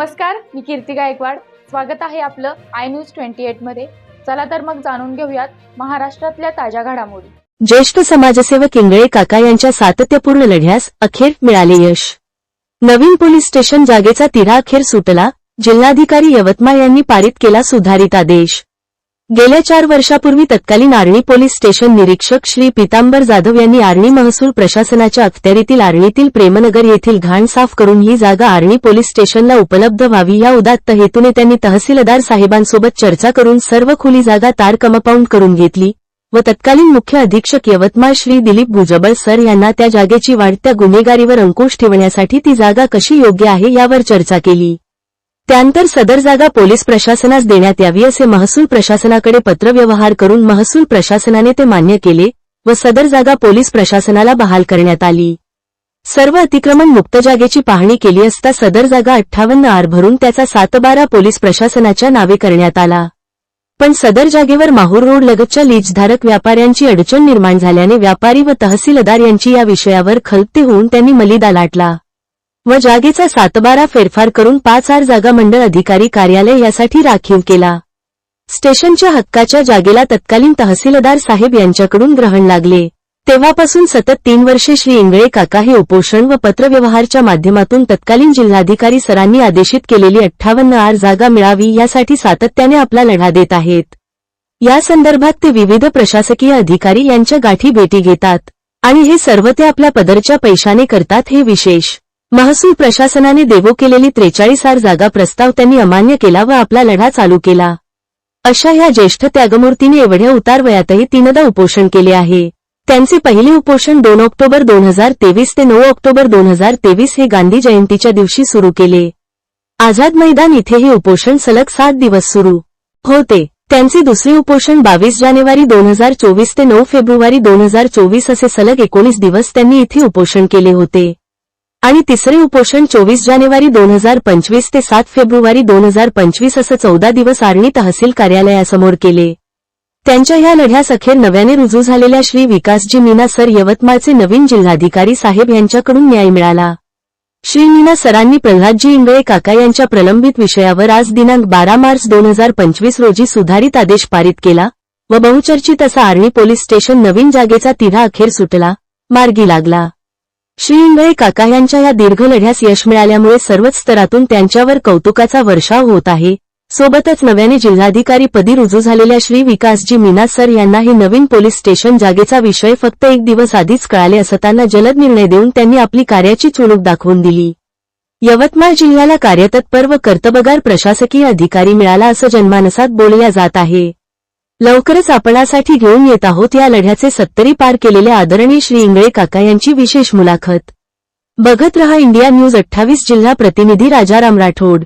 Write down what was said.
नमस्कार मी कीर्ती गायकवाड. स्वागत आहे आपलं आय न्यूज ट्वेंटी एटमध्ये. चला तर मग जाणून घेऊयात महाराष्ट्रातल्या ताज्या घडामोडी. ज्येष्ठ समाजसेवक इंगळे काका यांच्या सातत्यपूर्ण लढ्यास अखेर मिळाले यश. नवीन पोलीस स्टेशन जागेचा तिढा अखेर सुटला जिल्हाधिकारी यवतमाळ यांनी पारित केला सुधारित आदेश. गेल्या चार वर्षापूर्वी तत्कालीन आर्णी पोलीस स्टेशन निरीक्षक श्री पितांबर जाधव यांनी आर्णी महसूल प्रशासनाच्या अखत्यारीतील आर्णीतील प्रेमनगर येथील घाण साफ करून ही जागा आर्णी पोलीस स्टेशनला उपलब्ध व्हावी या उदात्त हेतूने त्यांनी तहसीलदार साहेबांसोबत चर्चा करून सर्व खुली जागा तार कंपाऊंड करून घेतली व तत्कालीन मुख्य अधीक्षक यवतमाळ श्री दिलीप भुजबळ सर यांना त्या जागेची वाढत्या गुन्हेगारीवर अंकुश ठेवण्यासाठी ती जागा कशी योग्य आहे यावर चर्चा केली. त्यानंतर सदर जागा पोलीस प्रशासनास देण्यात यावी असे महसूल प्रशासनाकडे पत्रव्यवहार करून महसूल प्रशासनाने ते मान्य केले व सदर जागा पोलीस प्रशासनाला बहाल करण्यात आली. सर्व अतिक्रमण मुक्त जागेची पाहणी केली असता सदर जागा अठ्ठावन्न आर भरून त्याचा सातबारा पोलीस प्रशासनाच्या नावे करण्यात आला. पण सदर जागेवर माहूर रोड लगतच्या लीजधारक व्यापाऱ्यांची अडचण निर्माण झाल्याने व्यापारी व तहसीलदार यांची या विषयावर खलते होऊन त्यांनी मलिदा लाटला. व जागेचा सातबारा फेरफार करून पाच आर जागा मंडळ अधिकारी कार्यालय यासाठी राखीव केला. स्टेशनच्या हक्काच्या जागेला तत्कालीन तहसीलदार साहेब यांच्याकडून ग्रहण लागले. तेव्हापासून सतत तीन वर्षे श्री इंगळे काका हे उपोषण व पत्रव्यवहारच्या माध्यमातून तत्कालीन जिल्हाधिकारी सरांनी आदेशित केलेली अठ्ठावन्न आर जागा मिळावी यासाठी सातत्याने आपला लढा देत आहेत. या संदर्भात ते विविध प्रशासकीय अधिकारी यांच्या गाठी भेटी घेतात आणि हे सर्व ते आपल्या पदरच्या पैशाने करतात हे विशेष. महसूल प्रशासनाने देवो केलेली त्रेचाळीस आर जागा प्रस्ताव त्यांनी अमान्य केला व आपला लढा चालू केला. अशा ह्या ज्येष्ठ त्यागमूर्तीने एवढ्या उतार वयातही तीनदा उपोषण केले आहे. त्यांचे पहिले उपोषण दोन ऑक्टोबर दोन हजार तेवीस ते नऊ ऑक्टोबर दोन हजार तेवीस हे गांधी जयंतीच्या दिवशी सुरू केले. आझाद मैदान इथे हे उपोषण सलग सात दिवस सुरू होते. त्यांचे दुसरे उपोषण बावीस जानेवारी दोन हजार चोवीस ते नऊ फेब्रुवारी दोन हजार चोवीस असे सलग एकोणीस दिवस त्यांनी इथे उपोषण केले होते. आणि तिसरे उपोषण चोवीस जानेवारी दोन हजार पंचवीस ते सात फेब्रुवारी दोन हजार पंचवीस असं चौदा दिवस आर्णी तहसील कार्यालयासमोर केले. त्यांच्या ह्या लढ्यास अखेर नव्याने रुजू झालेल्या श्री विकासजी मीना सर यवतमाळचे नवीन जिल्हाधिकारी साहेब यांच्याकडून न्याय मिळाला. श्री मीना सरांनी प्रल्हादजी इंगळे काका यांच्या प्रलंबित विषयावर आज दिनांक बारा मार्च दोन हजार पंचवीस रोजी सुधारित आदेश पारित केला व बहुचर्चित असा आर्णी पोलीस स्टेशन नवीन जागेचा तिढा अखेर सुटला मार्गी लागला. श्री इंगळे काका यांच्या या दीर्घ लढ्यास यश मिळाल्यामुळे सर्वच स्तरातून त्यांच्यावर कौतुकाचा वर्षाव होत आहे. सोबतच नव्याने जिल्हाधिकारी पदी रुजू झालेल्या श्री विकासजी मीना सर यांना हे नवीन पोलीस स्टेशन जागेचा विषय फक्त एक दिवस आधीच कळाले असताना जलद निर्णय देऊन त्यांनी आपली कार्याची चुणूक दाखवून दिली. यवतमाळ जिल्ह्याला कार्यतत्पर व कर्तबगार प्रशासकीय अधिकारी मिळाला असं जनमानसात बोलल्या जात आहे. लवकरच आपणासाठी घेऊन येत आहोत या लढ्याचे सत्तरी पार केलेले आदरणीय श्री इंगळे काका यांची विशेष मुलाखत. बघत रहा इंडिया न्यूज अठ्ठावीस जिल्हा प्रतिनिधी राजाराम राठोड.